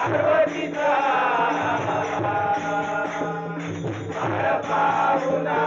अर्वतीना हर पाहुना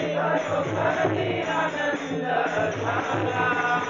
Shiva Shobhani the Dhara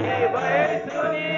一辈子。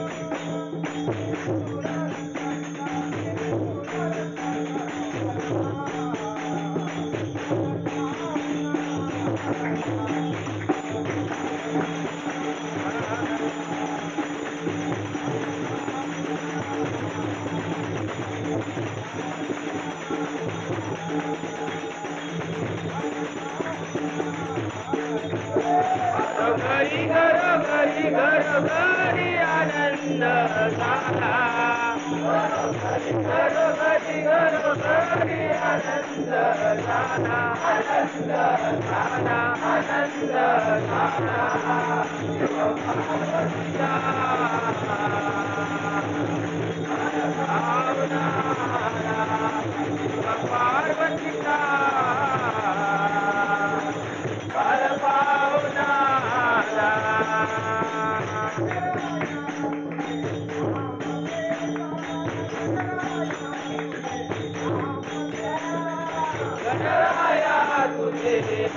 كرمي كرمي كرمي على الناس كرمي كرمي على الناس على الناس على الناس तुझे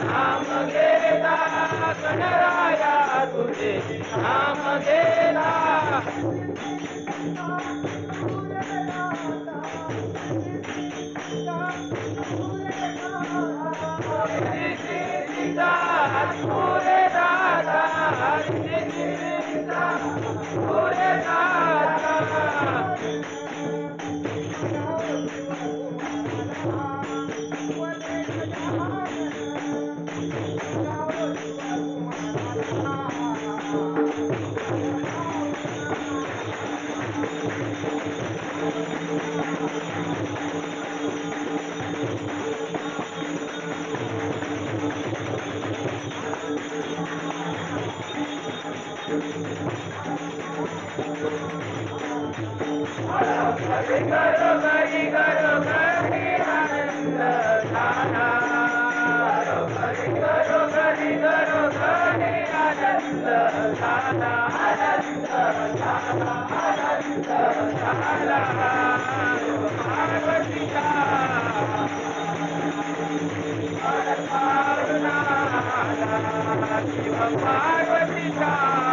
नाम घेता तुझे नाम Shiva Parvati Shiva Parvati